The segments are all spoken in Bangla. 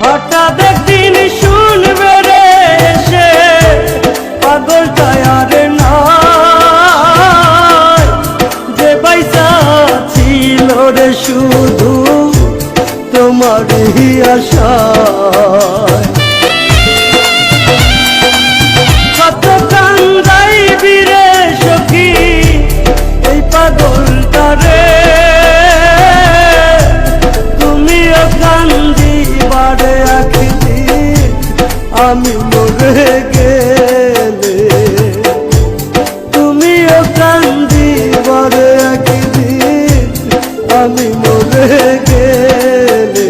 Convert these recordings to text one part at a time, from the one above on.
হঠাৎ একদিন শুনবে রে এসে পাগল টায়ার না যে পয়সা ছিল রে শুধু তোমারই আশা আমি মরে গেলে তুমিও কান্দি বারে একদিন আমি মরে গেলে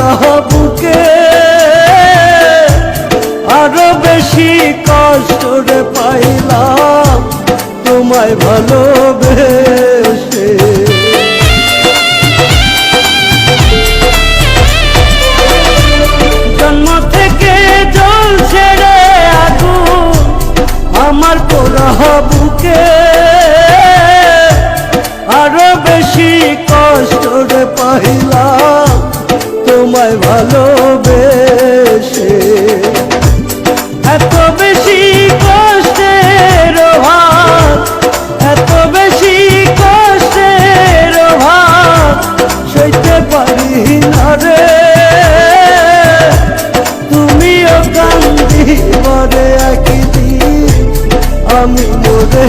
পোড়া বুকে আরও বেশি কষ্ট রে পাইলাম তোমায় ভালোবেসে। জন্ম থেকে জ্বলছে রে আগুন আমার পোড়া বুকে আরও বেশি কষ্ট রে পাইলাম তোমায় ভালোবেসে। এত বেশি কষ্টের ভাব এত বেশি কষ্টের ভাব সইতে পারি না রে। তুমিও কান্দি মরে একদিন আমি মরে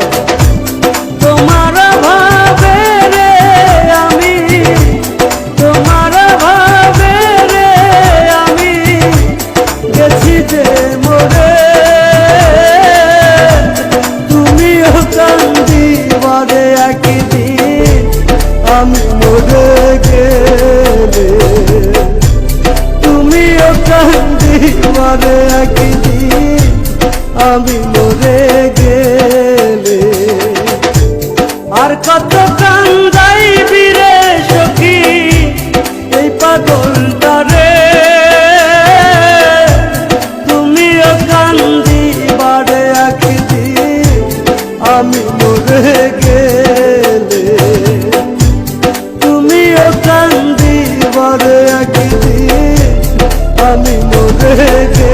আমি মরে গেলে তুমিও কান্দি মারে একদিন, আমি মরে গেলে। আর কত কান্দাই বিরে সখী, এই পাগলটা রে। তুমিও কান্দি বারে একদিন, আমি মরে গেলে। আমি মরে যে